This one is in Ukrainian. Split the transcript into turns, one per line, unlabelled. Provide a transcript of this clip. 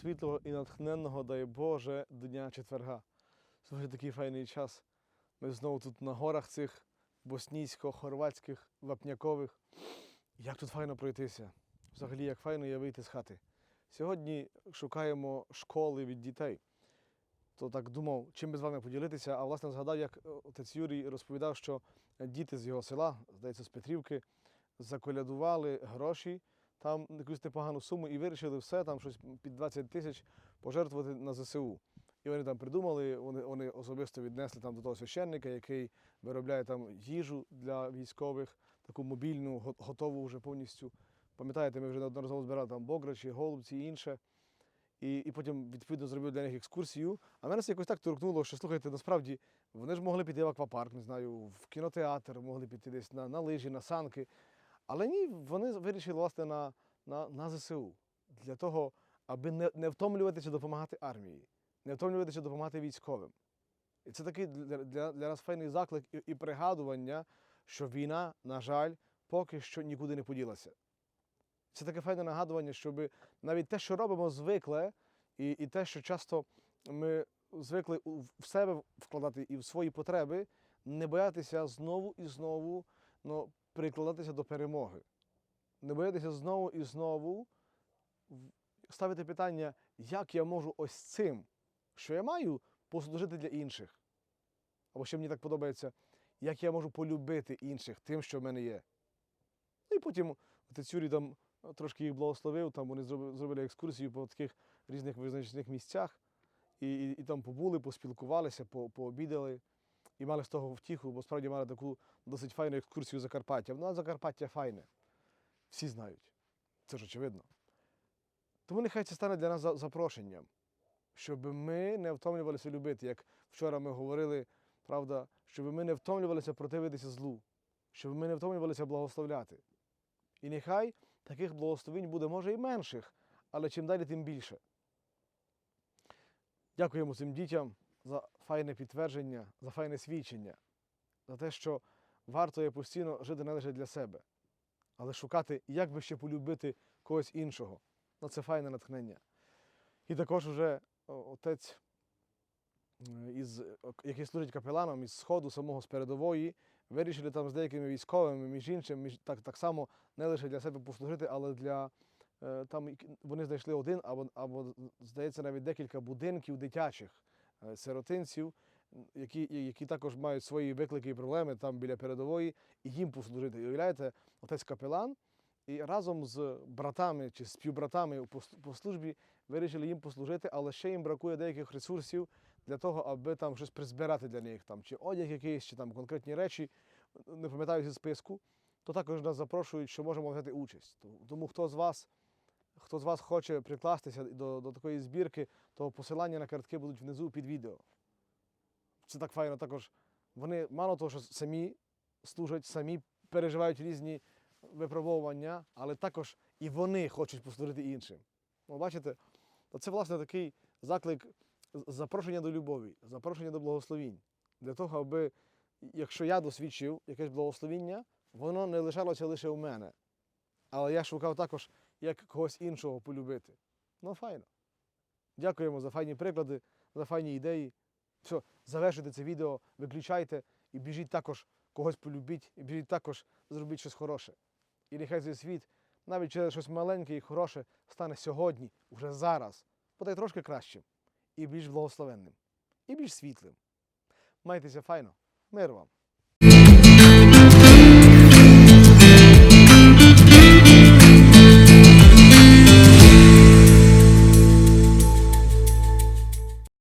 світлого і натхненного, дай Боже, дня четверга. Сьогодні такий файний час. Ми знову тут на горах цих боснійсько-хорватських, вапнякових. Як тут файно пройтися? Взагалі, як файно є вийти з хати. Сьогодні шукаємо школи від дітей. То так думав, чим би з вами поділитися, а власне згадав, як е, отець Юрій розповідав, що діти з його села, здається, з Петрівки, заколядували гроші, там якусь непогану суму і вирішили все, там щось під 20 тисяч пожертвувати на ЗСУ. І вони там придумали, вони, вони особисто віднесли там до того священника, який виробляє там їжу для військових, таку мобільну, готову вже повністю. Пам'ятаєте, ми вже неодноразово збирали там бограчі, голубці і інше. І, і потім відповідно зробив для них екскурсію. А мене це якось так торкнуло, що слухайте, насправді вони ж могли піти в аквапарк, не знаю, в кінотеатр, могли піти десь на, на лижі, на санки. Але ні, вони вирішили власне на, на, на ЗСУ для того, аби не, не втомлюватися допомагати армії, не втомлюватися допомагати військовим. І це такий для, для, для нас файний заклик і, і пригадування, що війна, на жаль, поки що нікуди не поділася. Це таке файне нагадування, щоб навіть те, що робимо звикле, і, і те, що часто ми звикли в себе вкладати і в свої потреби, не боятися знову і знову ну, прикладатися до перемоги. Не боятися знову і знову ставити питання, як я можу ось цим, що я маю, послужити для інших. Або ще мені так подобається, як я можу полюбити інших тим, що в мене є. Ну і потім отець Юрій там е, трошки їх благословив, там вони зробили екскурсію по таких різних визначених місцях. І, і, і там побули, поспілкувалися, по, пообідали і мали з того втіху, бо справді мали таку досить файну екскурсію Закарпаття. Ну, а Закарпаття файне. Всі знають. Це ж очевидно. Тому нехай це стане для нас запрошенням, щоб ми не втомлювалися любити, як вчора ми говорили, правда, щоб ми не втомлювалися противитися злу, щоб ми не втомлювалися благословляти. І нехай таких благословень буде, може, і менших, але чим далі, тим більше. Дякуємо цим дітям за файне підтвердження, за файне свідчення, за те, що варто є постійно жити не лише для себе, але шукати, як би ще полюбити когось іншого. Ну, це файне натхнення. І також уже отець, е, із, який служить капеланом із сходу, самого з передової, вирішили там з деякими військовими, між іншим, між, так, так само не лише для себе послужити, але для е, там вони знайшли один або, або, здається, навіть декілька будинків дитячих сиротинців, які, які також мають свої виклики і проблеми там біля передової, і їм послужити. І уявляєте, отець капелан. І разом з братами чи співбратами по службі вирішили їм послужити, але ще їм бракує деяких ресурсів для того, аби там щось призбирати для них, там, чи одяг якийсь, чи там конкретні речі, не пам'ятаю зі списку, то також нас запрошують, що можемо взяти участь. Тому хто з вас, хто з вас хоче прикластися до, до такої збірки, то посилання на картки будуть внизу під відео. Це так файно також. Вони мало того, що самі служать, самі переживають різні випробовування, але також і вони хочуть послужити іншим. Ну, бачите, то це власне такий заклик запрошення до любові, запрошення до благословінь. Для того, аби, якщо я досвідчив якесь благословіння, воно не лишалося лише у мене. Але я шукав також, як когось іншого полюбити. Ну, файно. Дякуємо за файні приклади, за файні ідеї. Все, завершуйте це відео, виключайте і біжіть також когось полюбіть, і біжіть також зробіть щось хороше. І нехай цей світ, навіть через щось маленьке і хороше, стане сьогодні, уже зараз, бодай трошки кращим, і більш благословенним, і більш світлим. Майтеся файно, мир вам!